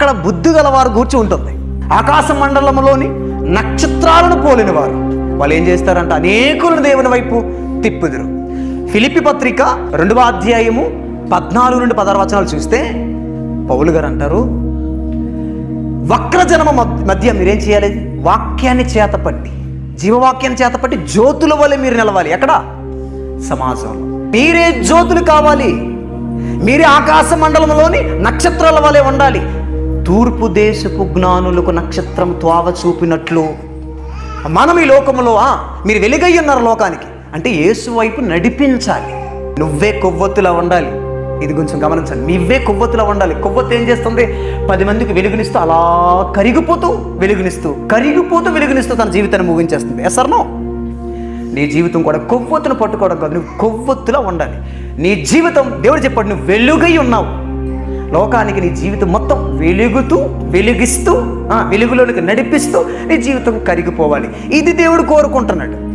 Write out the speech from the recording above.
అక్కడ బుద్ధి గలవారు కూర్చి ఉంటుంది. ఆకాశ మండలంలోని నక్షత్రాలను పోలిన వారు వాళ్ళు ఏం చేస్తారంట? అనేకులను దేవుని వైపు తిప్పుదురు. ఫిలిపి పత్రిక రెండవ అధ్యాయము పద్నాలుగు నుండి పదహారు వచనాలు చూస్తే పౌలు గారు అంటారు వక్రజనమ మధ్య- మధ్య మీరేం చేయాలి? వాక్యాన్ని చేతపట్టి జీవవాక్యాన్ని చేతపట్టి జ్యోతుల వలె మీరు నిలవాలి. ఎక్కడ? సమాజంలో మీరే జ్యోతులు కావాలి. మీరే ఆకాశ మండలంలోని నక్షత్రాల వలె ఉండాలి. తూర్పు దేశపు జ్ఞానులకు నక్షత్రం త్వావ చూపినట్లు. మనం ఈ లోకంలో మీరు వెలుగై ఉన్నారు లోకానికి. అంటే యేసు వైపు నడిపించాలి. నువ్వే కొవ్వొత్తులా ఉండాలి ఇది కొంచెం గమనించండి. నువ్వే కొవ్వొత్తులా ఉండాలి కొవ్వొత్తు ఏం చేస్తుంది? పది మందికి వెలుగునిస్తూ అలా కరిగిపోతూ వెలుగునిస్తూ కరిగిపోతూ వెలుగునిస్తూ తన జీవితాన్ని ముగించేస్తుంది. ఎసర్నో నీ జీవితం కూడా కొవ్వొత్తును పట్టుకోవడం కాదు. నువ్వు కొవ్వొత్తులా ఉండాలి నీ జీవితం దేవుడు చెప్పాడు నువ్వు వెలుగై ఉన్నావు. లోకానికి నీ జీవితం మొత్తం వెలుగుతూ వెలిగిస్తూ వెలుగులోనికి నడిపిస్తూ నీ జీవితం కరిగిపోవాలి. ఇది దేవుడు కోరుకుంటున్నాడు.